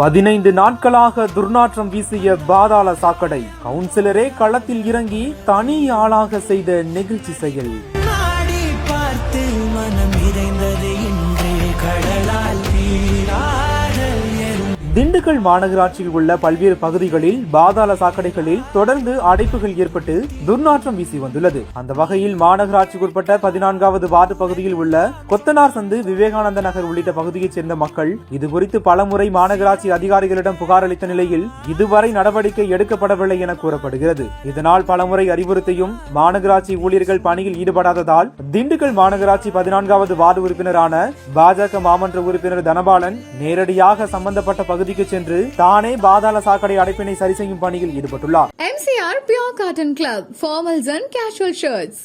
பதினைந்து நாட்களாக துர்நாற்றம் வீசிய பாதாள சாக்கடை. கவுன்சிலரே களத்தில் இறங்கி தனி ஆளாக செய்த நெகிழ்ச்சி செயல். திண்டுக்கல் மாநகராட்சியில் உள்ள பல்வேறு பகுதிகளில் பாதாள சாக்கடைகளில் தொடர்ந்து அடைப்புகள் ஏற்பட்டு துர்நாற்றம் வீசி வந்துள்ளது. அந்த வகையில் மாநகராட்சிக்குட்பட்ட பதினான்காவது வார்டு பகுதியில் உள்ள கொத்தனார் சந்து விவேகானந்த நகர் உள்ளிட்ட பகுதியைச் சேர்ந்த மக்கள் இதுகுறித்து பலமுறை மாநகராட்சி அதிகாரிகளிடம் புகார் அளித்த நிலையில் இதுவரை நடவடிக்கை எடுக்கப்படவில்லை என கூறப்படுகிறது. இதனால் பலமுறை அறிவுறுத்தியும் மாநகராட்சி ஊழியர்கள் பணியில் ஈடுபடாததால் திண்டுக்கல் மாநகராட்சி பதினான்காவது வார்டு உறுப்பினரான பாஜக மாமன்ற உறுப்பினர் தனபாலன் நேரடியாக சம்பந்தப்பட்ட பகுதி பகுதிக்கு சென்று தானே பாதாள சாக்கடை அடைப்பினை சரி செய்யும் பணியில் ஈடுபட்டுள்ளார். MCR pure cotton club formals and casual shirts